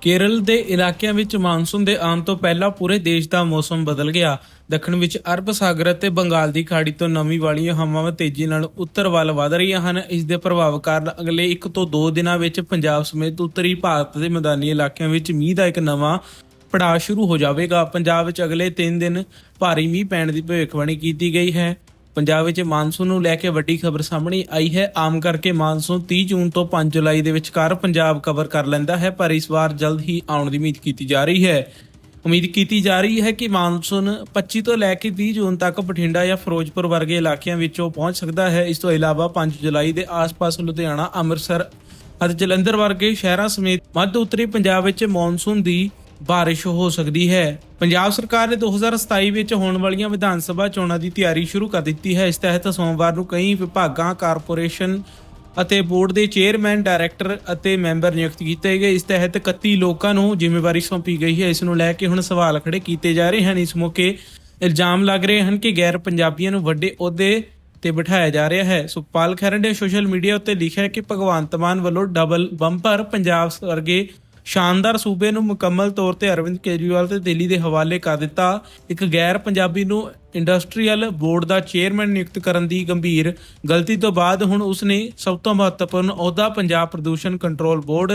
ਕੇਰਲ ਦੇ ਇਲਾਕਿਆਂ ਵਿੱਚ ਮਾਨਸੂਨ ਦੇ ਆਉਣ ਤੋਂ ਪਹਿਲਾਂ ਪੂਰੇ ਦੇਸ਼ ਦਾ ਮੌਸਮ ਬਦਲ ਗਿਆ। ਦੱਖਣ ਵਿੱਚ ਅਰਬ ਸਾਗਰ ਅਤੇ ਬੰਗਾਲ ਦੀ ਖਾੜੀ ਤੋਂ ਨਮੀ ਵਾਲੀਆਂ ਹਵਾਵਾਂ ਤੇਜ਼ੀ ਨਾਲ ਉੱਤਰ ਵੱਲ ਵਧ ਰਹੀਆਂ ਹਨ। ਇਸ ਦੇ ਪ੍ਰਭਾਵ ਕਾਰਨ ਅਗਲੇ 1 ਤੋਂ 2 ਦਿਨਾਂ ਵਿੱਚ ਪੰਜਾਬ ਸਮੇਤ ਉੱਤਰੀ ਭਾਰਤ ਦੇ ਮੈਦਾਨੀ ਇਲਾਕਿਆਂ ਵਿੱਚ ਮੀਂਹ ਦਾ ਇੱਕ ਨਵਾਂ ਪੜਾਅ ਸ਼ੁਰੂ ਹੋ ਜਾਵੇਗਾ। ਪੰਜਾਬ ਵਿੱਚ ਅਗਲੇ 3 ਦਿਨ ਭਾਰੀ ਮੀਂਹ ਪੈਣ ਦੀ ਭਵਿੱਖਬਾਣੀ ਕੀਤੀ ਗਈ ਹੈ। ਪੰਜਾਬ ਵਿੱਚ ਮਾਨਸੂਨ ਨੂੰ ਲੈ ਕੇ ਵੱਡੀ ਖਬਰ ਸਾਹਮਣੇ ਆਈ ਹੈ। ਆਮ ਕਰਕੇ ਮਾਨਸੂਨ 30 ਜੂਨ ਤੋਂ 5 ਜੁਲਾਈ ਦੇ ਵਿਚਕਾਰ ਪੰਜਾਬ ਕਵਰ ਕਰ ਲੈਂਦਾ ਹੈ, ਪਰ ਇਸ ਵਾਰ ਜਲਦ ਹੀ ਆਉਣ ਦੀ ਉਮੀਦ ਕੀਤੀ ਜਾ ਰਹੀ ਹੈ। ਉਮੀਦ ਕੀਤੀ ਜਾ ਰਹੀ ਹੈ ਕਿ ਮਾਨਸੂਨ 25 ਤੋਂ ਲੈ ਕੇ 30 ਜੂਨ ਤੱਕ ਬਠਿੰਡਾ ਜਾਂ ਫਿਰੋਜ਼ਪੁਰ ਵਰਗੇ ਇਲਾਕਿਆਂ ਵਿੱਚੋਂ ਪਹੁੰਚ ਸਕਦਾ ਹੈ। ਇਸ ਤੋਂ ਇਲਾਵਾ 5 ਜੁਲਾਈ ਦੇ ਆਸ-ਪਾਸ ਲੁਧਿਆਣਾ, ਅੰਮ੍ਰਿਤਸਰ ਅਤੇ ਜਲੰਧਰ ਵਰਗੇ ਸ਼ਹਿਰਾਂ ਸਮੇਤ ਮੱਧ ਉੱਤਰੀ ਪੰਜਾਬ ਵਿੱਚ ਮੌਨਸੂਨ ਦੀ ਬਾਰਿਸ਼ ਹੋ ਸਕਦੀ ਹੈ। ਪੰਜਾਬ ਸਰਕਾਰ ਨੇ 2027 ਵਿੱਚ ਹੋਣ ਵਾਲੀਆਂ ਵਿਧਾਨ ਸਭਾ ਚੋਣਾਂ ਦੀ ਤਿਆਰੀ ਸ਼ੁਰੂ ਕਰ ਦਿੱਤੀ ਹੈ। ਇਸ ਤਹਿਤ ਸੋਮਵਾਰ ਨੂੰ ਕਈ ਵਿਭਾਗਾਂ, ਕਾਰਪੋਰੇਸ਼ਨ ਅਤੇ ਬੋਰਡ ਦੇ ਚੇਅਰਮੈਨ, ਡਾਇਰੈਕਟਰ ਅਤੇ ਮੈਂਬਰ ਨਿਯੁਕਤ ਕੀਤੇ ਗਏ। ਇਸ ਤਹਿਤ 31 ਲੋਕਾਂ ਨੂੰ ਜ਼ਿੰਮੇਵਾਰੀ ਸੌਂਪੀ ਗਈ ਹੈ। ਇਸ ਨੂੰ ਲੈ ਕੇ ਹੁਣ ਸਵਾਲ ਖੜੇ ਕੀਤੇ ਜਾ ਰਹੇ ਹਨ। ਇਸ ਮੌਕੇ ਇਲਜ਼ਾਮ ਲੱਗ ਰਹੇ ਹਨ ਕਿ ਗੈਰ ਪੰਜਾਬੀਆਂ ਨੂੰ ਵੱਡੇ ਅਹੁਦੇ ਤੇ ਬਿਠਾਇਆ ਜਾ ਰਿਹਾ ਹੈ। ਸੁਖਪਾਲ ਖਹਿਰਾ ਨੇ ਸੋਸ਼ਲ ਮੀਡੀਆ ਉੱਤੇ ਲਿਖਿਆ ਕਿ ਭਗਵੰਤ ਮਾਨ ਵੱਲੋਂ ਡਬਲ ਬੰਪਰ ਪੰਜਾਬ ਵਰਗੇ ਸ਼ਾਨਦਾਰ ਸੂਬੇ ਨੂੰ ਮੁਕੰਮਲ ਤੌਰ ਤੇ ਅਰਵਿੰਦ ਕੇਜਰੀਵਾਲ ਤੇ ਦਿੱਲੀ ਦੇ ਹਵਾਲੇ ਕਰ ਦਿੱਤਾ। ਇੱਕ ਗੈਰ ਪੰਜਾਬੀ ਨੂੰ ਇੰਡਸਟਰੀਅਲ ਬੋਰਡ ਦਾ ਚੇਅਰਮੈਨ ਨਿਯੁਕਤ ਕਰਨ ਦੀ ਗੰਭੀਰ ਗਲਤੀ ਤੋਂ ਬਾਅਦ ਹੁਣ ਉਸਨੇ ਸਭ ਤੋਂ ਮਹੱਤਵਪੂਰਨ ਅਹੁਦਾ ਪੰਜਾਬ ਪ੍ਰਦੂਸ਼ਣ ਕੰਟਰੋਲ ਬੋਰਡ,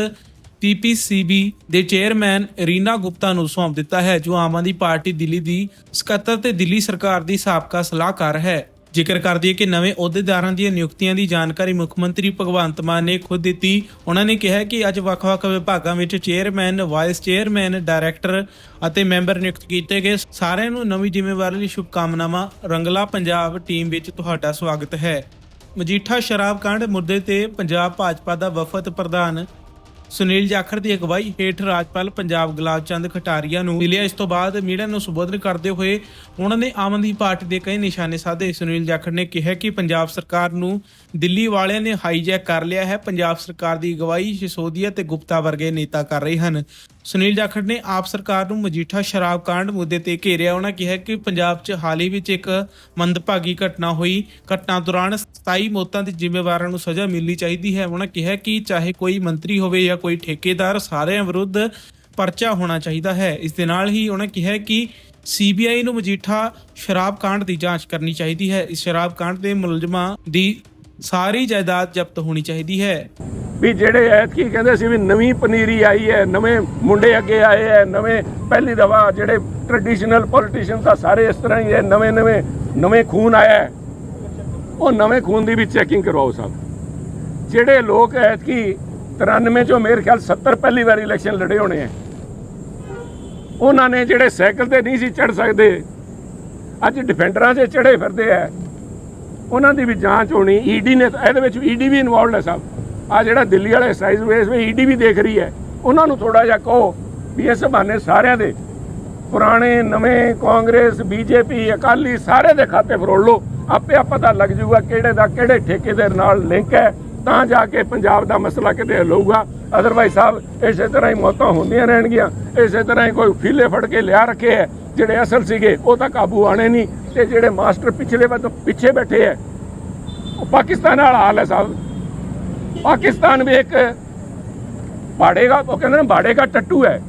ਪੀਪੀਸੀਬੀ ਦੇ ਚੇਅਰਮੈਨ ਰੀਨਾ ਗੁਪਤਾ ਨੂੰ ਸੌਂਪ ਦਿੱਤਾ ਹੈ, ਜੋ ਆਮ ਆਦਮੀ ਪਾਰਟੀ ਦਿੱਲੀ ਦੀ ਸਕੱਤਰ ਤੇ ਦਿੱਲੀ ਸਰਕਾਰ ਦੀ ਸਾਬਕਾ ਸਲਾਹਕਾਰ ਹੈ। ਜ਼ਿਕਰ ਕਰਦੀ ਹੈ ਕਿ ਨਵੇਂ ਅਹੁਦੇਦਾਰਾਂ ਦੀਆਂ ਨਿਯੁਕਤੀਆਂ ਦੀ ਜਾਣਕਾਰੀ ਮੁੱਖ ਮੰਤਰੀ ਭਗਵੰਤ ਮਾਨ ਨੇ ਖੁਦ ਦਿੱਤੀ। ਉਹਨਾਂ ਨੇ ਕਿਹਾ ਕਿ ਅੱਜ ਵੱਖ-ਵੱਖ ਵਿਭਾਗਾਂ ਵਿੱਚ ਚੇਅਰਮੈਨ, ਵਾਈਸ ਚੇਅਰਮੈਨ, ਡਾਇਰੈਕਟਰ ਅਤੇ ਮੈਂਬਰ ਨਿਯੁਕਤ ਕੀਤੇ ਗਏ। ਸਾਰਿਆਂ ਨੂੰ ਨਵੀਂ ਜ਼ਿੰਮੇਵਾਰੀ ਲਈ ਸ਼ੁਭਕਾਮਨਾਵਾਂ। ਰੰਗਲਾ ਪੰਜਾਬ ਟੀਮ ਵਿੱਚ ਤੁਹਾਡਾ ਸਵਾਗਤ ਹੈ। ਮਜੀਠਾ ਸ਼ਰਾਬ ਕਾਂਡ ਮੁੱਦੇ ਤੇ ਪੰਜਾਬ ਭਾਜਪਾ ਦਾ ਵਫਦ ਪ੍ਰਧਾਨ ਸੁਨੀਲ ਜਾਖੜ ਦੀ ਅਗਵਾਈ ਹੇਠ ਰਾਜਪਾਲ ਪੰਜਾਬ ਗੁਲਾਬ ਚੰਦ ਖਟਾਰੀਆ ਨੂੰ ਮਿਲਿਆ। ਇਸ ਤੋਂ ਬਾਅਦ ਮੀਡੀਆ ਨੂੰ ਸੰਬੋਧਨ ਕਰਦੇ ਹੋਏ ਉਹਨਾਂ ਨੇ ਆਮ ਆਦਮੀ ਪਾਰਟੀ ਦੇ ਕਈ ਨਿਸ਼ਾਨੇ ਸਾਧੇ। ਸੁਨੀਲ ਜਾਖੜ ਨੇ ਕਿਹਾ ਕਿ ਪੰਜਾਬ ਸਰਕਾਰ ਨੂੰ ਦਿੱਲੀ ਵਾਲਿਆਂ ਨੇ ਹਾਈਜੈਕ ਕਰ ਲਿਆ ਹੈ। ਪੰਜਾਬ ਸਰਕਾਰ ਦੀ ਅਗਵਾਈ ਸਿਸੋਦੀਆ ਤੇ ਗੁਪਤਾ ਵਰਗੇ ਨੇਤਾ ਕਰ ਰਹੇ ਹਨ। ਸੁਨੀਲ ਜਾਖੜ ਨੇ ਆਪ ਸਰਕਾਰ ਨੂੰ ਮਜੀਠਾ ਸ਼ਰਾਬ ਕਾਂਡ ਮੁੱਦੇ ਤੇ ਘੇਰਿਆ। ਉਹਨਾਂ ਕਿਹਾ ਕਿ ਪੰਜਾਬ 'ਚ ਹਾਲ ਹੀ ਵਿੱਚ ਇੱਕ ਮੰਦਭਾਗੀ ਘਟਨਾ ਹੋਈ। ਘਟਨਾ ਦੌਰਾਨ 27 ਮੌਤਾਂ ਦੇ ਜ਼ਿੰਮੇਵਾਰਾਂ ਨੂੰ ਸਜ਼ਾ ਮਿਲਣੀ ਚਾਹੀਦੀ ਹੈ। ਉਹਨਾਂ ਕਿਹਾ ਕਿ ਚਾਹੇ ਕੋਈ ਮੰਤਰੀ ਹੋਵੇ ਜਾਂ ਕੋਈ ਠੇਕੇਦਾਰ, ਸਾਰਿਆਂ ਵਿਰੁੱਧ ਪਰਚਾ ਹੋਣਾ ਚਾਹੀਦਾ ਹੈ। ਇਸ ਦੇ ਨਾਲ ਹੀ ਉਹਨਾਂ ਕਿਹਾ ਕਿ ਸੀਬੀਆਈ ਨੂੰ ਮਜੀਠਾ ਸ਼ਰਾਬ ਕਾਂਡ ਦੀ ਜਾਂਚ ਕਰਨੀ ਚਾਹੀਦੀ ਹੈ। ਇਸ ਸ਼ਰਾਬ ਕਾਂਡ ਦੇ ਮੁਲਜ਼ਮਾਂ ਦੀ ਸਾਰੀ ਜਾਇਦਾਦ ਜ਼ਬਤ ਹੋਣੀ ਚਾਹੀਦੀ ਹੈ। ਵੀ ਜਿਹੜੇ ਐਤਕੀ ਕਹਿੰਦੇ ਸੀ ਵੀ ਨਵੀਂ ਪਨੀਰੀ ਆਈ ਹੈ, ਨਵੇਂ ਮੁੰਡੇ ਅੱਗੇ ਆਏ ਹੈ, ਨਵੇਂ ਪਹਿਲੀ ਦਫਾ ਜਿਹੜੇ ਟ੍ਰੈਡੀਸ਼ਨਲ ਪੋਲੀਟੀਸ਼ੀਅਨ ਤਾਂ ਸਾਰੇ ਇਸ ਤਰ੍ਹਾਂ ਹੀ ਹੈ, ਨਵੇਂ ਨਵੇਂ ਨਵੇਂ ਖੂਨ ਆਇਆ ਉਹ ਨਵੇਂ ਖੂਨ ਦੀ ਵੀ ਚੈਕਿੰਗ ਕਰਵਾਓ ਸਾਹਿਬ ਜਿਹੜੇ ਲੋਕ ਐਤਕੀ 93 ਚੋਂ ਮੇਰੇ ਖਿਆਲ 70 ਪਹਿਲੀ ਵਾਰ ਇਲੈਕਸ਼ਨ ਲੜੇ ਹੋਣੇ ਹੈ। ਉਹਨਾਂ ਨੇ ਜਿਹੜੇ ਸਾਈਕਲ ਤੇ ਨਹੀਂ ਸੀ ਚੜ ਸਕਦੇ, ਅੱਜ ਡਿਫੈਂਡਰਾਂ 'ਚ ਚੜੇ ਫਿਰਦੇ ਆ ਉਹਨਾਂ ਦੀ ਵੀ ਜਾਂਚ ਹੋਣੀ ਈਡੀ ਨੇ, ਇਹਦੇ ਵਿੱਚ ਈਡੀ ਵੀ ਇਨਵੋਲਡ ਹੈ ਸਾਹਿਬ ਆ ਜਿਹੜਾ ਦਿੱਲੀ ਵਾਲਾ ਐਕਸਾਈਜ਼ ਵੇਸ ਵਿੱਚ ਈਡੀ ਵੀ ਦੇਖ ਰਹੀ ਹੈ। ਉਹਨਾਂ ਨੂੰ ਥੋੜਾ ਜਿਹਾ ਕਹੋ ਵੀ ਇਸ ਬਹਾਨੇ ਸਾਰਿਆਂ ਦੇ, ਪੁਰਾਣੇ, ਨਵੇਂ ਕਾਂਗਰਸ, ਬੀਜੇਪੀ, ਅਕਾਲੀ, ਸਾਰੇ ਦੇ ਖਾਤੇ ਫਰੋੜ ਲਓ। ਆਪੇ ਆ ਪਤਾ ਲੱਗ ਜਾਊਗਾ ਕਿਹੜੇ ਦਾ ਕਿਹੜੇ ਠੇਕੇ ਦੇ ਨਾਲ ਲਿੰਕ ਹੈ, ਤਾਂ ਜਾ ਕੇ ਪੰਜਾਬ ਦਾ ਮਸਲਾ ਕਿਤੇ ਹੱਲ ਹੋਊਗਾ। ਅਦਰਵਾਈਜ਼ ਸਾਹਿਬ ਇਸੇ ਤਰ੍ਹਾਂ ਹੀ ਮੌਤਾਂ ਹੁੰਦੀਆਂ ਰਹਿਣਗੀਆਂ। ਇਸੇ ਤਰ੍ਹਾਂ ਹੀ ਕੋਈ ਫੀਲੇ ਫੜ ਕੇ ਲਿਆ ਰੱਖੇ ਹੈ। ਜਿਹੜੇ ਅਸਲ ਸੀਗੇ, ਉਹ ਤਾਂ ਕਾਬੂ ਆਣੇ ਨਹੀਂ ਤੇ ਜਿਹੜੇ ਮਾਸਟਰ ਪਿਛਲੇ ਵੱਲ ਪਿੱਛੇ ਬੈਠੇ ਹੈ ਉਹ ਪਾਕਿਸਤਾਨ ਵਾਲਾ ਹਾਲ ਹੈ ਸਾਹਿਬ। ਪਾਕਿਸਤਾਨ ਵੀ ਇੱਕ ਬਾੜੇ ਉਹ ਕਹਿੰਦੇ ਨੇ ਬਾੜੇ ਟੱਟੂ ਹੈ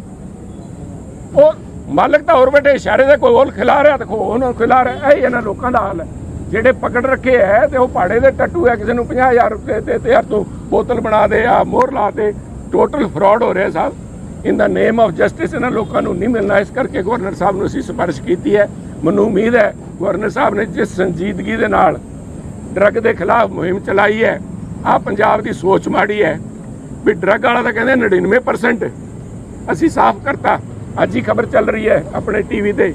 ਉਹ ਮਾਲਕ ਤਾਂ ਹੋਰ ਬੈਠੇ ਇਸ਼ਾਰੇ ਦੇ ਕੋਈ ਹੋਰ ਖਿਲਾ ਰਿਹਾ ਦੇਖੋ ਉਹਨਾਂ ਨੂੰ ਖਿਲਾ ਰਿਹਾ, ਇਹ ਇਹਨਾਂ ਲੋਕਾਂ ਦਾ ਹਾਲ ਹੈ ਜਿਹੜੇ ਪਕੜ ਰੱਖੇ ਹੈ ਤੇ ਉਹ ਪਾੜੇ ਦੇ ਟੱਟੂ ਹੈ ਕਿਸੇ ਨੂੰ 50000 ਰੁਪਏ ਤੇ ਤੇ ਯਾਰ ਤੂੰ ਬੋਤਲ ਬਣਾ ਦੇ ਆ, ਮੋਹਰ ਲਾ ਦੇ ਟੋਟਲ ਫਰਾਡ ਹੋ ਰਿਹਾ ਸਾਹਿਬ। ਇਨ ਦਾ ਨੇਮ ਆਫ ਜਸਟਿਸ ਇਹਨਾਂ ਲੋਕਾਂ ਨੂੰ ਨਹੀਂ ਮਿਲਣਾ। ਇਸ ਕਰਕੇ ਗਵਰਨਰ ਸਾਹਿਬ ਨੂੰ ਅਸੀਂ ਸਿਫਾਰਿਸ਼ ਕੀਤੀ ਹੈ। ਮੈਨੂੰ ਉਮੀਦ ਹੈ ਗਵਰਨਰ ਸਾਹਿਬ ਨੇ ਜਿਸ ਸੰਜੀਦਗੀ ਦੇ ਨਾਲ ਡਰੱਗ ਦੇ ਖਿਲਾਫ ਮੁਹਿੰਮ ਚਲਾਈ ਹੈ ਆ ਪੰਜਾਬ ਦੀ ਸੋਚ ਮਾੜੀ ਹੈ ਵੀ ਡਰੱਗ ਵਾਲਾ ਤਾਂ ਕਹਿੰਦੇ 99% ਅਸੀਂ ਸਾਫ਼ ਕਰਤਾ। ਅੱਜ ਹੀ ਖਬਰ ਚੱਲ ਰਹੀ ਹੈ ਆਪਣੇ ਟੀਵੀ ਤੇ।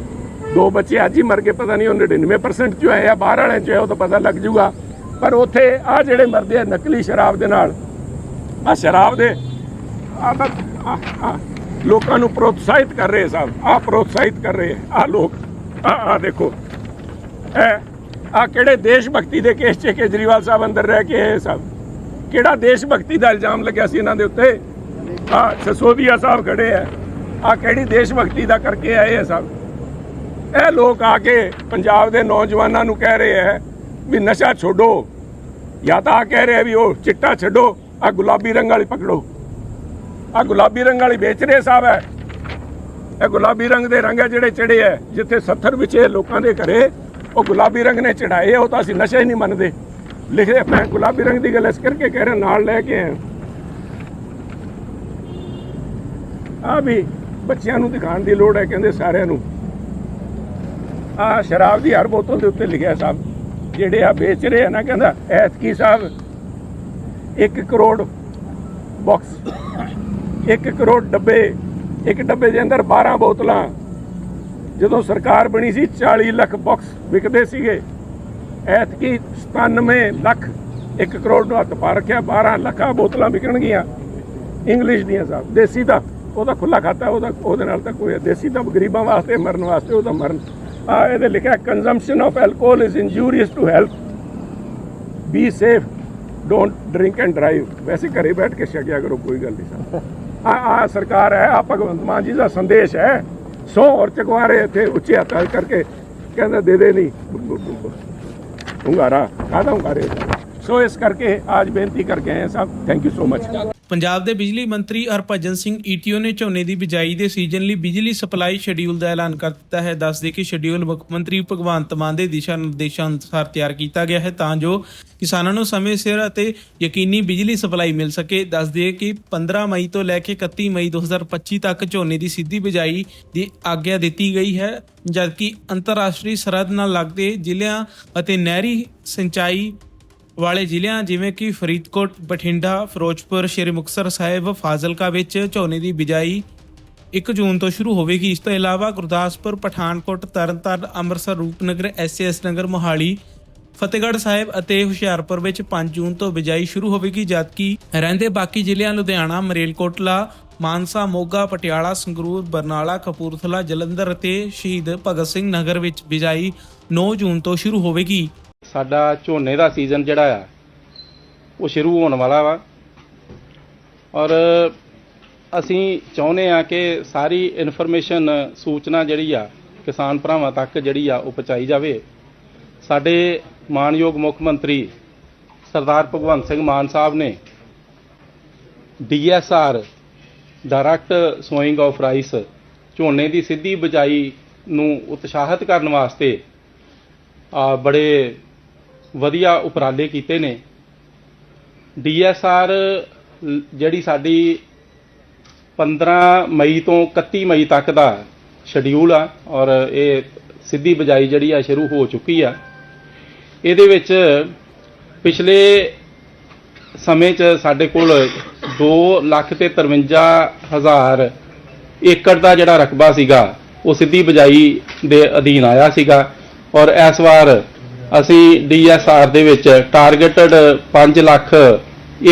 ਦੋ ਬੱਚੇ ਅੱਜ ਹੀ ਮਰ ਗਏ, ਪਤਾ ਨਹੀਂ ਉਹ 99% ਚ ਹੈ ਜਾਂ ਬਾਹਰ ਵਾਲਿਆਂ ਚ ਹੈ ਉਹ ਤਾਂ ਪਤਾ ਲੱਗ ਜੂਗਾ ਪਰ ਉੱਥੇ ਆ ਜਿਹੜੇ ਮਰਦੇ ਆ ਨਕਲੀ ਸ਼ਰਾਬ ਦੇ ਨਾਲ ਆ ਸ਼ਰਾਬ ਦੇ ਆ ਲੋਕਾਂ ਨੂੰ ਪ੍ਰੋਤਸਾਹਿਤ ਕਰ ਰਹੇ ਸਾਹਿਬ ਆ ਪ੍ਰੋਤਸਾਹਿਤ ਕਰ ਰਹੇ ਆ। ਲੋਕ ਆ ਆ ਦੇਖੋ। ਇਹ ਆ ਕਿਹੜੇ ਦੇਸ਼ ਭਗਤੀ ਦੇ ਕੇਸ 'ਚ ਕੇਜਰੀਵਾਲ ਸਾਹਿਬ ਅੰਦਰ ਰਹਿ ਕੇ ਆਏ ਸਭ ਕਿਹੜਾ ਦੇਸ਼ ਭਗਤੀ ਦਾ ਇਲਜ਼ਾਮ ਲੱਗਿਆ ਸੀ ਇਹਨਾਂ ਦੇ ਉੱਤੇ? ਆ ਸਸੋਦੀਆ ਸਾਹਿਬ ਖੜੇ ਆ। ਆ ਕਿਹੜੀ ਦੇਸ਼ ਭਗਤੀ ਦਾ ਕਰਕੇ ਆਏ ਆ ਸਭ? ਇਹ ਲੋਕ ਆ ਕੇ ਪੰਜਾਬ ਦੇ ਨੌਜਵਾਨਾਂ ਨੂੰ ਕਹਿ ਰਹੇ ਹੈ ਵੀ ਨਸ਼ਾ ਛੋਡੋ। ਜਾਂ ਤਾਂ ਆ ਕਹਿ ਰਹੇ ਵੀ ਉਹ ਚਿੱਟਾ ਛੱਡੋ। ਆ ਗੁਲਾਬੀ ਰੰਗ ਵਾਲੀ ਪਕੜੋ। ਆ ਗੁਲਾਬੀ ਰੰਗ ਵਾਲੀ ਵੇਚ ਰਹੇ ਸਾਹਿਬ ਹੈ। ਇਹ ਗੁਲਾਬੀ ਰੰਗ ਦੇ ਰੰਗ ਹੈ ਜਿਹੜੇ ਚੜੇ ਹੈ। ਜਿੱਥੇ 70 ਵਿਚੇ ਲੋਕਾਂ ਦੇ ਘਰੇ ਉਹ ਗੁਲਾਬੀ ਰੰਗ ਨੇ ਚੜਾਏ ਉਹ ਤਾਂ ਅਸੀਂ ਨਸ਼ਾ ਹੀ ਨਹੀਂ ਮੰਨਦੇ। ਲਿਖਦੇ ਮੈਂ ਗੁਲਾਬੀ ਰੰਗ ਦੀ ਗੱਲ ਇਸ ਕਰਕੇ ਕਹਿ ਰਿਹਾ, ਨਾਲ ਲੈ ਕੇ ਆਇਆ। ਆ ਵੀ ਬੱਚਿਆਂ ਨੂੰ ਦਿਖਾਉਣ ਦੀ ਲੋੜ ਹੈ, ਕਹਿੰਦੇ ਸਾਰਿਆਂ ਨੂੰ। ਆ ਸ਼ਰਾਬ ਦੀ ਹਰ ਬੋਤਲ ਦੇ ਉੱਤੇ ਲਿਖਿਆ ਸਾਹਿਬ ਜਿਹੜੇ ਆ ਵੇਚ ਰਹੇ ਆ ਨਾ, ਕਹਿੰਦਾ, ਐਤਕੀ ਸਾਹਿਬ 1 ਕਰੋੜ ਬਾਕਸ 1 ਕਰੋੜ ਡੱਬੇ, ਇੱਕ ਡੱਬੇ ਦੇ ਅੰਦਰ 12 ਬੋਤਲਾਂ। ਜਦੋਂ ਸਰਕਾਰ ਬਣੀ ਸੀ 40 ਲੱਖ ਬਾਕਸ ਵਿਕਦੇ ਸੀਗੇ। ਐਤਕੀ 97 ਲੱਖ 1 ਕਰੋੜ ਨੂੰ ਹੱਥ ਪਾ ਰੱਖਿਆ 12 ਲੱਖਾਂ ਬੋਤਲਾਂ ਵਿਕਣਗੀਆਂ। ਇੰਗਲਿਸ਼ ਦੀਆਂ ਸਾਹਿਬ ਦੇਸੀ ਦਾ ਉਹਦਾ ਖੁੱਲਾ ਖਾਤਾ, ਉਹਦਾ, ਉਹਦੇ ਨਾਲ ਤਾਂ ਕੋਈ ਦੇਸੀ ਤਾਂ ਗਰੀਬਾਂ ਵਾਸਤੇ, ਮਰਨ ਵਾਸਤੇ ਉਹਦਾ ਮਰਨ। ਆ ਇਹਦੇ ਲਿਖਿਆ consumption of alcohol is injurious to health be safe don't drink and drive ਵੈਸੇ ਘਰੇ ਬੈਠ ਕੇ ਛਕਿਆ ਕਰੋ, ਕੋਈ ਗੱਲ ਨਹੀਂ। ਸਾਹਿਬ ਆ ਆ ਸਰਕਾਰ ਹੈ, ਆ ਭਗਵੰਤ ਮਾਨ ਜੀ ਦਾ ਸੰਦੇਸ਼ ਹੈ। ਸੋ ਔਰ ਚਕਵਾਰੇ ਇੱਥੇ ਉੱਚੇ ਹੱਥ ਕਰਕੇ ਕਹਿੰਦਾ ਦੇ ਦੇ ਨਹੀਂ। ਹੁੰਗਾਰਾ, ਕਾਹਦਾ ਹੁੰਗਾਰੇ? ਸੋ ਇਸ ਕਰਕੇ ਅੱਜ ਬੇਨਤੀ ਕਰਕੇ ਆਏ ਸਾਹਿਬ। Thank you so much Punjab ਦੇ ਬਿਜਲੀ ਮੰਤਰੀ ਹਰਭਜਨ ਸਿੰਘ ਈਟੀਓ ਨੇ ਝੋਨੇ ਦੀ ਬਿਜਾਈ ਦੇ ਸੀਜ਼ਨ ਲਈ ਬਿਜਲੀ ਸਪਲਾਈ ਸ਼ਡਿਊਲ ਦਾ ਐਲਾਨ ਕਰ ਦਿੱਤਾ ਹੈ। ਦੱਸਦੇ ਕਿ ਸ਼ਡਿਊਲ ਮੁੱਖ ਮੰਤਰੀ ਭਗਵੰਤ ਮਾਨ ਦੇ ਦਿਸ਼ਾ ਨਿਰਦੇਸ਼ਾਂ ਅਨੁਸਾਰ ਤਿਆਰ ਕੀਤਾ ਗਿਆ ਹੈ ਤਾਂ ਜੋ ਕਿਸਾਨਾਂ ਨੂੰ ਸਮੇਂ ਸਿਰ ਅਤੇ ਯਕੀਨੀ ਬਿਜਲੀ ਸਪਲਾਈ ਮਿਲ ਸਕੇ। ਦੱਸਦੇ ਕਿ 15 ਮਈ ਤੋਂ ਲੈ ਕੇ 31 ਮਈ 2025 ਤੱਕ ਝੋਨੇ ਦੀ ਸਿੱਧੀ ਬਿਜਾਈ ਦੀ ਆਗਿਆ ਦਿੱਤੀ ਗਈ ਹੈ, ਜਦਕਿ ਅੰਤਰਰਾਸ਼ਟਰੀ ਸਰਹੱਦ ਨਾਲ ਲੱਗਦੇ ਜ਼ਿਲ੍ਹਿਆਂ ਅਤੇ ਨਹਿਰੀ ਸਿੰਚਾਈ ਵਾਲੇ ਜ਼ਿਲ੍ਹਿਆਂ ਜਿਵੇਂ ਕਿ ਫਰੀਦਕੋਟ, ਬਠਿੰਡਾ, ਫਿਰੋਜ਼ਪੁਰ, ਸ਼੍ਰੀ ਮੁਕਤਸਰ ਸਾਹਿਬ, ਫਾਜ਼ਿਲਕਾ ਵਿੱਚ ਝੋਨੇ ਦੀ ਬਿਜਾਈ 1 ਜੂਨ ਤੋਂ ਸ਼ੁਰੂ ਹੋਵੇਗੀ। ਇਸ ਤੋਂ ਇਲਾਵਾ ਗੁਰਦਾਸਪੁਰ, ਪਠਾਨਕੋਟ, ਤਰਨਤਾਰਨ, ਅੰਮ੍ਰਿਤਸਰ, ਰੂਪਨਗਰ ਐਸਐਸ ਨਗਰ, ਮੋਹਾਲੀ, ਫਤਿਹਗੜ੍ਹ ਸਾਹਿਬ ਅਤੇ ਹੁਸ਼ਿਆਰਪੁਰ ਵਿੱਚ 5 ਜੂਨ ਤੋਂ ਬਿਜਾਈ ਸ਼ੁਰੂ ਹੋਵੇਗੀ, ਜਦਕਿ ਰਹਿੰਦੇ ਬਾਕੀ ਜ਼ਿਲ੍ਹਿਆਂ ਲੁਧਿਆਣਾ, ਮਰੇਲਕੋਟਲਾ, ਮਾਨਸਾ, ਮੋਗਾ, ਪਟਿਆਲਾ, ਸੰਗਰੂਰ, ਬਰਨਾਲਾ, ਕਪੂਰਥਲਾ, ਜਲੰਧਰ ਅਤੇ ਸ਼ਹੀਦ ਭਗਤ ਸਿੰਘ ਨਗਰ ਵਿੱਚ ਬਿਜਾਈ 9 ਜੂਨ ਤੋਂ ਸ਼ੁਰੂ ਹੋਵੇਗੀ। ਸਾਡਾ ਝੋਨੇ ਦਾ ਸੀਜ਼ਨ ਜਿਹੜਾ ਆ, ਉਹ ਸ਼ੁਰੂ ਹੋਣ ਵਾਲਾ ਵਾ। ਔਰ ਅਸੀਂ ਚਾਹੁੰਦੇ ਆ ਕਿ ਸਾਰੀ ਇਨਫੋਰਮੇਸ਼ਨ ਸੂਚਨਾ ਜਿਹੜੀ ਆ, ਕਿਸਾਨ ਭਰਾਵਾਂ ਤੱਕ ਜਿਹੜੀ ਆ, ਉਹ ਪਹੁੰਚਾਈ ਜਾਵੇ। ਸਾਡੇ ਮਾਨਯੋਗ ਮੁੱਖ ਮੰਤਰੀ ਸਰਦਾਰ ਭਗਵੰਤ ਸਿੰਘ ਮਾਨ ਸਾਹਿਬ ਨੇ DSR direct sowing of rice ਝੋਨੇ ਦੀ ਸਿੱਧੀ ਬਜਾਈ ਨੂੰ ਉਤਸ਼ਾਹਿਤ ਕਰਨ ਵਾਸਤੇ ਆ ਬੜੇ ਵਧੀਆ ਉਪਰਾਲੇ ਕੀਤੇ ਨੇ। ਡੀਐਸਆਰ ਜਿਹੜੀ ਸਾਡੀ 15 ਮਈ ਤੋਂ 31 ਮਈ ਤੱਕ ਦਾ ਸ਼ਡਿਊਲ ਆ ਔਰ ਇਹ ਸਿੱਧੀ ਬਜਾਈ ਜਿਹੜੀ ਆ ਸ਼ੁਰੂ ਹੋ ਚੁੱਕੀ ਆ। ਇਹਦੇ ਵਿੱਚ ਪਿਛਲੇ ਸਮੇਂ 'ਚ ਸਾਡੇ ਕੋਲ 2 ਲੱਖ ਤੇ 53 ਹਜ਼ਾਰ ਏਕੜ ਦਾ ਜਿਹੜਾ ਰਕਬਾ ਸੀਗਾ, ਉਹ ਸਿੱਧੀ ਬਜਾਈ ਦੇ ਅਧੀਨ ਆਇਆ ਸੀਗਾ। ਔਰ ਇਸ ਵਾਰ ਅਸੀਂ ਡੀਐਸਆਰ ਦੇ ਵਿੱਚ ਟਾਰਗੇਟਡ 5 ਲੱਖ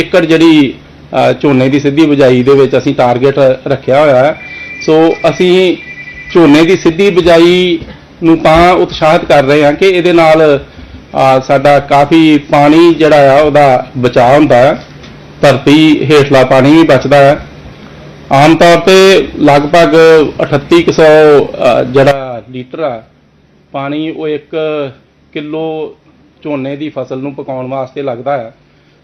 ਏਕੜ ਜਿਹੜੀ ਝੋਨੇ ਦੀ ਸਿੱਧੀ ਬਜਾਈ ਦੇ ਵਿੱਚ ਅਸੀਂ ਟਾਰਗੇਟ ਰੱਖਿਆ ਹੋਇਆ ਹੈ। ਸੋ ਅਸੀਂ ਝੋਨੇ ਦੀ ਸਿੱਧੀ ਬਜਾਈ ਨੂੰ ਤਾਂ ਉਤਸ਼ਾਹਿਤ ਕਰ ਰਹੇ ਹਾਂ ਕਿ ਇਹਦੇ ਨਾਲ ਸਾਡਾ ਕਾਫੀ ਪਾਣੀ ਜਿਹੜਾ ਆ, ਉਹਦਾ ਬਚਾਅ ਹੁੰਦਾ ਹੈ। ਧਰਤੀ ਹੇਠਲਾ ਪਾਣੀ ਵੀ ਬਚਦਾ ਹੈ। ਆਮ ਤੌਰ ਤੇ ਲਗਭਗ 3800 ਜਿਹੜਾ ਲੀਟਰ ਆ, ਪਾਣੀ ਉਹ ਇੱਕ ਕਿਲੋ ਝੋਨੇ ਦੀ ਫਸਲ ਨੂੰ ਪਕਾਉਣ ਵਾਸਤੇ ਲੱਗਦਾ ਹੈ।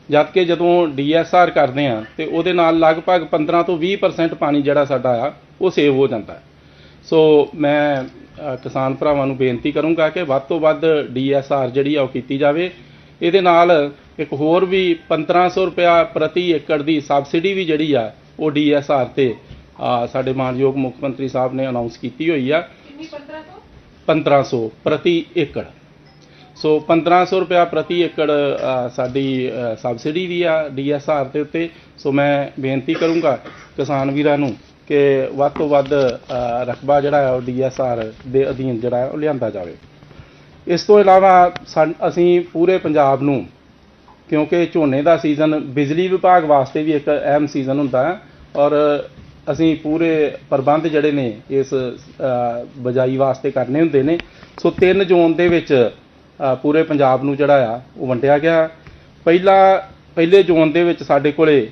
ਜਦਕਿ ਜਦੋਂ ਡੀਐਸਆਰ ਕਰਦੇ ਆ ਤੇ ਉਹਦੇ ਨਾਲ ਲਗਭਗ 15 ਤੋਂ 20% ਪਾਣੀ ਜਿਹੜਾ ਸਾਡਾ ਆ ਉਹ ਸੇਵ ਹੋ ਜਾਂਦਾ ਹੈ। ਸੋ ਮੈਂ ਕਿਸਾਨ ਭਰਾਵਾਂ ਨੂੰ ਬੇਨਤੀ ਕਰੂੰਗਾ ਕਿ ਵੱਧ ਤੋਂ ਵੱਧ ਡੀਐਸਆਰ ਜਿਹੜੀ ਆ ਉਹ ਕੀਤੀ ਜਾਵੇ। ਇਹਦੇ ਨਾਲ ਇੱਕ ਹੋਰ ਵੀ 1500 ਰੁਪਇਆ ਪ੍ਰਤੀ ਏਕੜ ਦੀ ਸਬਸਿਡੀ ਵੀ ਜਿਹੜੀ ਆ ਉਹ ਡੀਐਸਆਰ ਤੇ ਸਾਡੇ ਮਾਨਯੋਗ ਮੁੱਖ ਮੰਤਰੀ ਸਾਹਿਬ ਨੇ ਅਨਾਉਂਸ ਕੀਤੀ ਹੋਈ ਆ। 1500 ਪ੍ਰਤੀ ਏਕੜ। ਸੋ 1500 ਰੁਪਇਆ ਪ੍ਰਤੀ ਏਕੜ ਸਾਡੀ ਸਬਸਿਡੀ ਵੀ ਆ ਡੀਐਸਆਰ ਦੇ ਉੱਤੇ। ਸੋ ਮੈਂ ਬੇਨਤੀ ਕਰੂੰਗਾ ਕਿਸਾਨ ਵੀਰਾਂ ਨੂੰ ਕਿ ਵੱਧ ਤੋਂ ਵੱਧ ਰਕਬਾ ਜਿਹੜਾ ਹੈ ਉਹ ਡੀਐਸਆਰ ਦੇ ਅਧੀਨ ਜਿਹੜਾ ਹੈ ਉਹ ਲਿਆਂਦਾ ਜਾਵੇ। ਇਸ ਤੋਂ ਇਲਾਵਾ ਸਾਨ- ਅਸੀਂ ਪੂਰੇ ਪੰਜਾਬ ਨੂੰ ਕਿਉਂਕਿ ਝੋਨੇ ਦਾ ਸੀਜ਼ਨ ਬਿਜਲੀ ਵਿਭਾਗ ਵਾਸਤੇ ਵੀ ਇੱਕ ਅਹਿਮ ਸੀਜ਼ਨ ਹੁੰਦਾ ਹੈ ਔਰ ਅਸੀਂ ਪੂਰੇ ਪ੍ਰਬੰਧ ਜਿਹੜੇ ਨੇ ਇਸ ਅ, ਬਜਾਈ ਵਾਸਤੇ ਕਰਨੇ ਹੁੰਦੇ ਨੇ। ਸੋ 3 ਜ਼ੋਨ ਦੇ ਵਿੱਚ ਪੂਰੇ ਪੰਜਾਬ ਨੂੰ ਜਿਹੜਾ ਆ ਉਹ ਵੰਡਿਆ ਗਿਆ। ਪਹਿਲਾ ਪਹਿਲੇ ਜ਼ੋਨ ਦੇ ਵਿੱਚ ਸਾਡੇ ਕੋਲੇ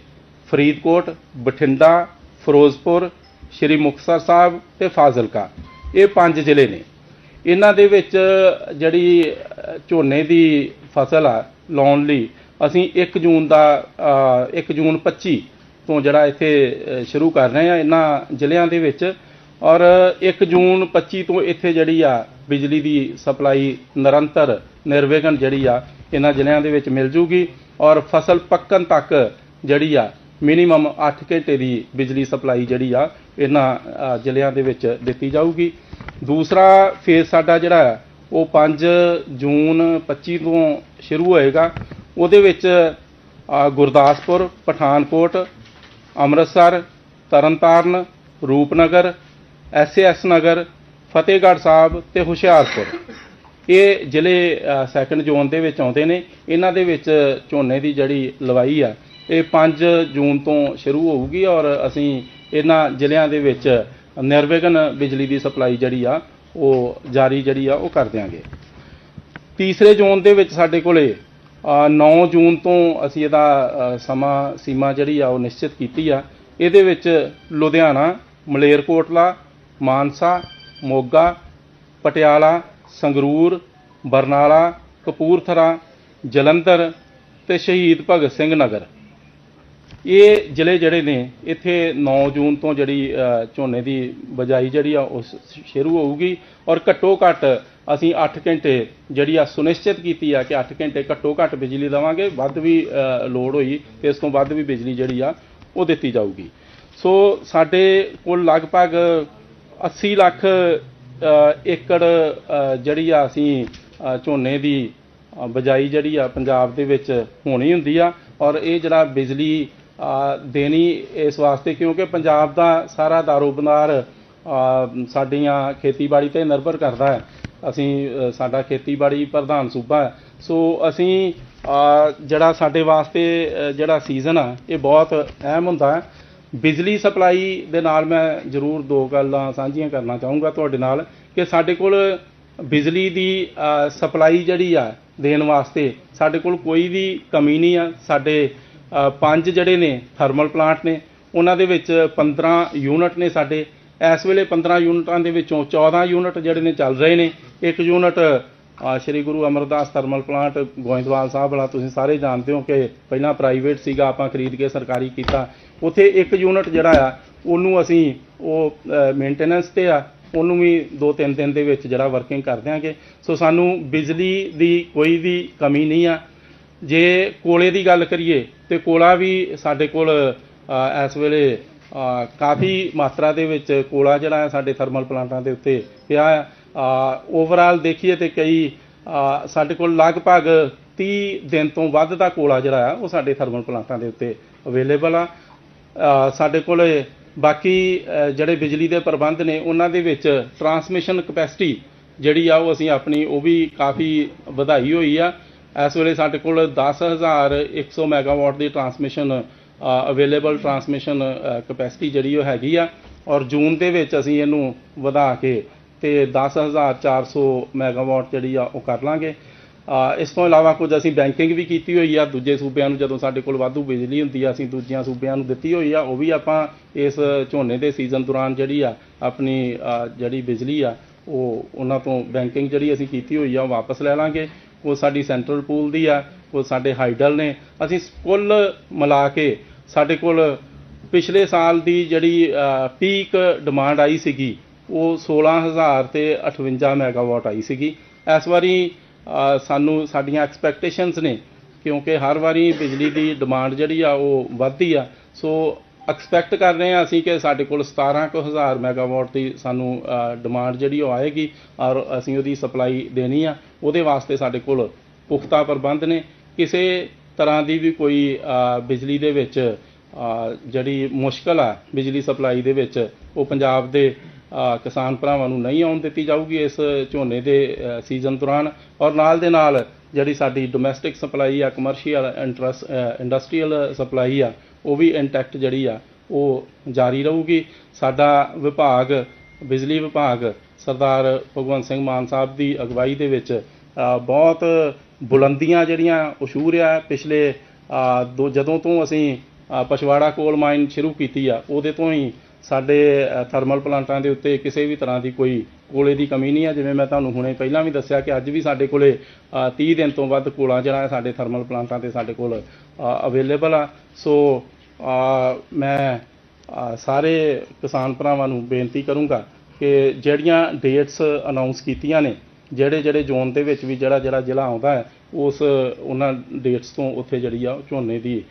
ਫਰੀਦਕੋਟ ਬਠਿੰਡਾ ਫਿਰੋਜ਼ਪੁਰ ਸ਼੍ਰੀ ਮੁਕਤਸਰ ਸਾਹਿਬ ਤੇ ਫਾਜ਼ਿਲਕਾ। ਇਹ ਪੰਜ ਜ਼ਿਲ੍ਹੇ ਨੇ। ਇਹਨਾਂ ਦੇ ਵਿੱਚ ਜਿਹੜੀ ਝੋਨੇ ਦੀ ਫਸਲ ਆ ਲਾਉਣ ਲਈ ਅਸੀਂ 1 ਜੂਨ ਦਾ ਅ, 1 ਜੂਨ 25 ਤੋਂ ਜਿਹੜਾ ਇੱਥੇ ਸ਼ੁਰੂ ਕਰ ਰਹੇ ਆ ਇਹਨਾਂ ਜ਼ਿਲ੍ਹਿਆਂ ਦੇ ਵਿੱਚ ਔਰ 1 ਜੂਨ 25 ਤੋਂ ਇੱਥੇ ਜਿਹੜੀ ਆ ਬਿਜਲੀ ਦੀ ਸਪਲਾਈ ਨਿਰੰਤਰ ਨਿਰਵਿਘਨ ਜਿਹੜੀ ਆ ਇਹਨਾਂ ਜ਼ਿਲ੍ਹਿਆਂ ਦੇ ਵਿੱਚ ਮਿਲ ਜੂਗੀ ਔਰ ਫਸਲ ਪੱਕਣ ਤੱਕ ਜਿਹੜੀ ਆ ਮਿਨੀਮਮ 8 ਘੰਟੇ ਦੀ ਬਿਜਲੀ ਸਪਲਾਈ ਜਿਹੜੀ ਆ ਇਹਨਾਂ ਜ਼ਿਲ੍ਹਿਆਂ ਦੇ ਵਿੱਚ ਦਿੱਤੀ ਜਾਊਗੀ। ਦੂਸਰਾ ਫੇਜ਼ ਸਾਡਾ ਜਿਹੜਾ ਉਹ 5 ਜੂਨ 25 ਤੋਂ ਸ਼ੁਰੂ ਹੋਏਗਾ। ਉਹਦੇ ਵਿੱਚ ਗੁਰਦਾਸਪੁਰ, ਪਠਾਨਕੋਟ, ਅੰਮ੍ਰਿਤਸਰ, ਤਰਨਤਾਰਨ, ਰੂਪਨਗਰ ਐਸਐਸ ਨਗਰ ਫਤਿਹਗੜ੍ਹ ਸਾਹਿਬ ਤੇ ਹੁਸ਼ਿਆਰਪੁਰ। ਇਹ ਜ਼ਿਲ੍ਹੇ ਸੈਕੰਡ ਜ਼ੋਨ ਦੇ ਵਿੱਚ ਆਉਂਦੇ ਨੇ। ਇਹਨਾਂ ਦੇ ਵਿੱਚ ਝੋਨੇ ਦੀ ਜਿਹੜੀ ਲਵਾਈ ਆ ਇਹ 5 ਜੂਨ ਤੋਂ ਸ਼ੁਰੂ ਹੋਊਗੀ ਔਰ ਅਸੀਂ ਇਹਨਾਂ ਜ਼ਿਲ੍ਹਿਆਂ ਦੇ ਵਿੱਚ ਨਿਰਵਿਘਨ ਬਿਜਲੀ ਦੀ ਸਪਲਾਈ ਜਿਹੜੀ ਆ ਉਹ ਜਾਰੀ ਜਿਹੜੀ ਆ ਉਹ ਕਰ ਦਿਆਂਗੇ। ਤੀਸਰੇ ਜ਼ੋਨ ਦੇ ਵਿੱਚ ਸਾਡੇ ਕੋਲੇ ਅ, 9 ਜੂਨ ਤੋਂ ਅਸੀਂ ਇਹਦਾ ਸਮਾਂ ਸੀਮਾ ਜਿਹੜੀ ਆ ਉਹ ਨਿਸ਼ਚਿਤ ਕੀਤੀ ਆ। ਇਹਦੇ ਵਿੱਚ ਲੁਧਿਆਣਾ ਮਲੇਰਕੋਟਲਾ ਮਾਨਸਾ ਮੋਗਾ ਪਟਿਆਲਾ ਸੰਗਰੂਰ ਬਰਨਾਲਾ ਕਪੂਰਥਲਾ ਜਲੰਧਰ ਤੇ ਸ਼ਹੀਦ ਭਗਤ ਸਿੰਘ ਨਗਰ। ਇਹ ਜ਼ਿਲ੍ਹੇ ਜਿਹੜੇ ਨੇ ਇੱਥੇ 9 ਜੂਨ ਤੋਂ ਜਿਹੜੀ ਝੋਨੇ ਦੀ ਬਜਾਈ ਜਿਹੜੀ ਆ ਉਹ ਸ਼ੁਰੂ ਹੋਊਗੀ ਔਰ ਘੱਟੋ ਘੱਟ ਅਸੀਂ 8 ਘੰਟੇ ਜਿਹੜੀ ਆ ਸੁਨਿਸ਼ਚਿਤ ਕੀਤੀ ਆ ਕਿ 8 ਘੰਟੇ ਘੱਟੋ ਘੱਟ ਬਿਜਲੀ ਦੇਵਾਂਗੇ ਵੱਧ ਵੀ ਅ, ਲੋੜ ਹੋਈ ਤੇ ਇਸ ਤੋਂ ਵੱਧ ਵੀ ਬਿਜਲੀ ਜਿਹੜੀ ਆ ਉਹ ਦਿੱਤੀ ਜਾਊਗੀ। ਸੋ ਸਾਡੇ ਕੋਲ ਲਗਭਗ 80 ਲੱਖ ਏਕੜ ਜਿਹੜੀ ਆ ਅਸੀਂ ਝੋਨੇ ਦੀ ਅ, ਬਜਾਈ ਜਿਹੜੀ ਆ ਪੰਜਾਬ ਦੇ ਵਿੱਚ ਹੋਣੀ ਹੁੰਦੀ ਆ ਔਰ ਇਹ ਜਿਹੜਾ ਬਿਜਲੀ ਦੇਣੀ ਇਸ ਵਾਸਤੇ ਕਿਉਂਕਿ ਪੰਜਾਬ ਦਾ ਸਾਰਾ ਦਾਰੋਬਦਾਰ ਅ, ਸਾਡੀਆਂ ਖੇਤੀਬਾੜੀ ਤੇ ਨਿਰਭਰ ਕਰਦਾ ਹੈ। ਅਸੀਂ ਸਾਡਾ ਖੇਤੀਬਾੜੀ ਪ੍ਰਧਾਨ ਸੂਬਾ ਹੈ। ਸੋ ਅਸੀਂ ਜਿਹੜਾ ਸਾਡੇ ਵਾਸਤੇ ਜਿਹੜਾ ਸੀਜ਼ਨ ਆ ਇਹ ਬਹੁਤ ਅਹਿਮ ਹੁੰਦਾ ਹੈ। ਬਿਜਲੀ ਸਪਲਾਈ ਦੇ ਨਾਲ ਮੈਂ ਜ਼ਰੂਰ ਦੋ ਗੱਲਾਂ ਸਾਂਝੀਆਂ ਕਰਨਾ ਚਾਹੂੰਗਾ ਤੁਹਾਡੇ ਨਾਲ ਕਿ ਸਾਡੇ ਕੋਲ ਬਿਜਲੀ ਦੀ ਸਪਲਾਈ ਜਿਹੜੀ ਆ ਦੇਣ ਵਾਸਤੇ ਸਾਡੇ ਕੋਲ ਕੋਈ ਵੀ ਕਮੀ ਨਹੀਂ ਆ। ਸਾਡੇ ਪੰਜ ਜਿਹੜੇ ਨੇ ਥਰਮਲ ਪਲਾਂਟ ਨੇ, ਉਹਨਾਂ ਦੇ ਵਿੱਚ 15 ਯੂਨਿਟ ਨੇ ਸਾਡੇ। ਇਸ ਵੇਲੇ 15 ਯੂਨਿਟਾਂ ਦੇ ਵਿੱਚੋਂ 14 ਯੂਨਿਟ ਜਿਹੜੇ ਨੇ ਚੱਲ ਰਹੇ ਨੇ। ਇੱਕ unit Shri Guru Amardas thermal plant, Goindwal Sahib ਵਾਲਾ, ਤੁਸੀਂ ਸਾਰੇ ਜਾਣਦੇ ਹੋ ਕਿ ਪਹਿਲਾਂ ਪ੍ਰਾਈਵੇਟ ਸੀਗਾ, ਆਪਾਂ ਖਰੀਦ ਕੇ ਸਰਕਾਰੀ ਕੀਤਾ। ਉੱਥੇ ਇੱਕ ਯੂਨਿਟ ਜਿਹੜਾ ਆ, ਉਹਨੂੰ ਅਸੀਂ ਉਹ ਮੇਨਟੇਨੈਂਸ ਤੇ ਆ, ਉਹਨੂੰ ਵੀ 2-3 ਦਿਨ ਦੇ ਵਿੱਚ ਜਿਹੜਾ ਵਰਕਿੰਗ ਕਰ ਦਿਆਂਗੇ। ਸੋ ਸਾਨੂੰ ਬਿਜਲੀ ਦੀ ਕੋਈ ਵੀ ਕਮੀ ਨਹੀਂ ਆ। ਜੇ ਕੋਲੇ ਦੀ ਗੱਲ ਕਰੀਏ, ਤੇ ਕੋਲਾ ਵੀ ਸਾਡੇ ਕੋਲ ਇਸ ਵੇਲੇ ਕਾਫੀ ਮਾਤਰਾ ਦੇ ਵਿੱਚ ਕੋਲਾ ਜਿਹੜਾ ਹੈ ਸਾਡੇ ਥਰਮਲ ਪਲਾਂਟਾਂ ਦੇ ਉੱਤੇ ਪਿਆ ਆ। ਓਵਰਆਲ ਦੇਖੀਏ ਤੇ ਕਈ ਸਾਡੇ ਕੋਲ ਲਗਭਗ 30 ਦਿਨ ਤੋਂ ਵੱਧ ਦਾ ਕੋਲਾ ਜਿਹੜਾ ਆ, ਉਹ ਸਾਡੇ ਥਰਮਲ ਪਲਾਂਟਾਂ ਦੇ ਉੱਤੇ ਅਵੇਲੇਬਲ ਆ। ਸਾਡੇ ਕੋਲ ਬਾਕੀ ਜਿਹੜੇ ਬਿਜਲੀ ਦੇ ਪ੍ਰਬੰਧ ਨੇ, ਉਹਨਾਂ ਦੇ ਵਿੱਚ ਟਰਾਂਸਮਿਸ਼ਨ ਕਪੈਸਿਟੀ ਜਿਹੜੀ ਆ, ਉਹ ਅਸੀਂ ਆਪਣੀ, ਉਹ ਵੀ ਕਾਫੀ ਵਧਾਈ ਹੋਈ ਆ। ਇਸ ਵੇਲੇ ਸਾਡੇ ਕੋਲ 10100 ਮੈਗਾਵਾਟ ਦੀ ਟਰਾਂਸਮਿਸ਼ਨ ਅਵੇਲੇਬਲ ਟਰਾਂਸਮਿਸ਼ਨ ਕਪੈਸਿਟੀ ਜਿਹੜੀ ਉਹ ਹੈਗੀ ਆ। ਔਰ ਜੂਨ ਦੇ ਵਿੱਚ ਅਸੀਂ ਇਹਨੂੰ ਵਧਾ ਕੇ ਤੇ 10400 ਮੈਗਾਵਾਟ ਜਿਹੜੀ ਆ ਉਹ ਕਰ ਲਾਂਗੇ। ਇਸ ਤੋਂ ਇਲਾਵਾ ਕੁਝ ਅਸੀਂ ਬੈਂਕਿੰਗ ਵੀ ਕੀਤੀ ਹੋਈ ਆ। ਦੂਜੇ ਸੂਬਿਆਂ ਨੂੰ ਜਦੋਂ ਸਾਡੇ ਕੋਲ ਵਾਧੂ ਬਿਜਲੀ ਹੁੰਦੀ ਆ, ਅਸੀਂ ਦੂਜਿਆਂ ਸੂਬਿਆਂ ਨੂੰ ਦਿੱਤੀ ਹੋਈ ਆ। ਉਹ ਵੀ ਆਪਾਂ ਇਸ ਝੋਨੇ ਦੇ ਸੀਜ਼ਨ ਦੌਰਾਨ ਜਿਹੜੀ ਆ, ਆਪਣੀ ਜਿਹੜੀ ਬਿਜਲੀ ਆ, ਉਹ ਉਹਨਾਂ ਤੋਂ ਬੈਂਕਿੰਗ ਜਿਹੜੀ ਅਸੀਂ ਕੀਤੀ ਹੋਈ ਆ, ਉਹ ਵਾਪਸ ਲੈ ਲਾਂਗੇ। ਉਹ ਸਾਡੀ ਸੈਂਟਰਲ ਪੂਲ ਦੀ ਆ ਉਹ ਸਾਡੇ ਹਾਈਡਲ ਨੇ। ਅਸੀਂ ਕੁੱਲ ਮਿਲਾ ਕੇ ਸਾਡੇ ਕੋਲ ਪਿਛਲੇ ਸਾਲ ਦੀ ਜਿਹੜੀ ਪੀਕ ਡਿਮਾਂਡ ਆਈ ਸੀਗੀ ਉਹ 16000 ਤੇ 58 ਮੈਗਾਵਾਟ ਆਈ ਸੀਗੀ। ਇਸ ਵਾਰੀ ਸਾਨੂੰ ਸਾਡੀਆਂ ਐਕਸਪੈਕਟੇਸ਼ਨਸ ਨੇ, ਕਿਉਂਕਿ ਹਰ ਵਾਰੀ ਬਿਜਲੀ ਦੀ ਡਿਮਾਂਡ ਜਿਹੜੀ ਆ, ਉਹ ਵੱਧਦੀ ਆ। ਸੋ ਐਕਸਪੈਕਟ ਕਰ ਰਹੇ ਹਾਂ ਅਸੀਂ ਕਿ ਸਾਡੇ ਕੋਲ 17000 ਮੈਗਾਵਾਟ ਦੀ ਸਾਨੂੰ ਡਿਮਾਂਡ ਜਿਹੜੀ ਉਹ ਆਏਗੀ ਔਰ ਅਸੀਂ ਉਹਦੀ ਸਪਲਾਈ ਦੇਣੀ ਆ। ਉਹਦੇ ਵਾਸਤੇ ਸਾਡੇ ਕੋਲ ਪੁਖਤਾ ਪ੍ਰਬੰਧ ਨੇ। ਕਿਸੇ ਤਰ੍ਹਾਂ ਦੀ ਵੀ ਕੋਈ ਬਿਜਲੀ ਦੇ ਵਿੱਚ ਜਿਹੜੀ ਮੁਸ਼ਕਲ ਆ, ਬਿਜਲੀ ਸਪਲਾਈ ਦੇ ਵਿੱਚ, ਉਹ ਪੰਜਾਬ ਦੇ ਕਿਸਾਨ ਭਰਾਵਾਂ ਨੂੰ ਨਹੀਂ ਆਉਣ ਦਿੱਤੀ ਜਾਊਗੀ ਇਸ ਝੋਨੇ ਦੇ ਸੀਜ਼ਨ ਦੌਰਾਨ। ਔਰ ਨਾਲ ਦੇ ਨਾਲ ਜਿਹੜੀ ਸਾਡੀ ਡੋਮੈਸਟਿਕ ਸਪਲਾਈ ਆ ਕਮਰਸ਼ੀਅਲ ਇੰਡਸਟਰੀਅਲ ਸਪਲਾਈ ਆ, ਉਹ ਵੀ ਇੰਟੈਕਟ ਜਿਹੜੀ ਆ, ਉਹ ਜਾਰੀ ਰਹੂਗੀ। ਸਾਡਾ ਵਿਭਾਗ, ਬਿਜਲੀ ਵਿਭਾਗ, ਸਰਦਾਰ ਭਗਵੰਤ ਸਿੰਘ ਮਾਨ ਸਾਹਿਬ ਦੀ ਅਗਵਾਈ ਦੇ ਵਿੱਚ ਬਹੁਤ ਬੁਲੰਦੀਆਂ ਜਿਹੜੀਆਂ ਉਸ਼ੂਰ ਆ, ਪਿਛਲੇ ਦੋ, ਜਦੋਂ ਤੋਂ ਅਸੀਂ ਪਛਵਾੜਾ ਕੋਲ ਮਾਈਨ ਸ਼ੁਰੂ ਕੀਤੀ ਆ, ਉਹਦੇ ਤੋਂ ਹੀ ਸਾਡੇ ਥਰਮਲ ਪਲਾਂਟਾਂ ਦੇ ਉੱਤੇ ਕਿਸੇ ਵੀ ਤਰ੍ਹਾਂ ਦੀ ਕੋਈ ਕੋਲੇ ਦੀ ਕਮੀ ਨਹੀਂ ਹੈ ਜਿਵੇਂ ਮੈਂ ਤੁਹਾਨੂੰ ਹੁਣੇ ਪਹਿਲਾਂ ਵੀ ਦੱਸਿਆ ਕਿ ਅੱਜ ਵੀ ਸਾਡੇ ਕੋਲੇ ਅ, 30 ਦਿਨ ਤੋਂ ਵੱਧ ਕੋਲਾ ਜਿਹੜਾ ਹੈ ਸਾਡੇ ਥਰਮਲ ਪਲਾਂਟਾਂ ਤੇ ਸਾਡੇ ਕੋਲ ਅਵੇਲੇਬਲ ਆ। ਸੋ ਮੈਂ ਸਾਰੇ ਕਿਸਾਨ ਭਰਾਵਾਂ ਨੂੰ ਬੇਨਤੀ ਕਰੂੰਗਾ ਕਿ ਜਿਹੜੀਆਂ ਡੇਟਸ ਅਨਾਉਂਸ ਕੀਤੀਆਂ ਨੇ ਜਿਹੜੇ ਜਿਹੜੇ ਜ਼ੋਨ ਦੇ ਵਿੱਚ ਵੀ ਜਿਹੜਾ ਜਿਹੜਾ ਜ਼ਿਲ੍ਹਾ ਆਉਂਦਾ ਹੈ ਉਸ ਉਹਨਾਂ ਡੇਟਸ ਤੋਂ ਉੱਥੇ ਜਿਹੜੀ ਆ ਝੋਨੇ ਦੀ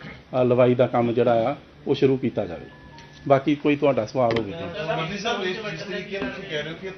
ਲਵਾਈ ਦਾ ਕੰਮ ਜਿਹੜਾ ਆ ਉਹ ਸ਼ੁਰੂ ਕੀਤਾ ਜਾਵੇ। ਬਾਕੀ ਕੋਈ ਤੁਹਾਡਾ ਸਵਾਲ ਹੋਵੇ ਤਾਂ। ਮੰਤਰੀ ਸਾਹਿਬ, ਇਸ ਤਰੀਕੇ ਨਾਲ ਤੁਸੀਂ ਕਹਿ ਰਹੇ ਹੋ ਕਿ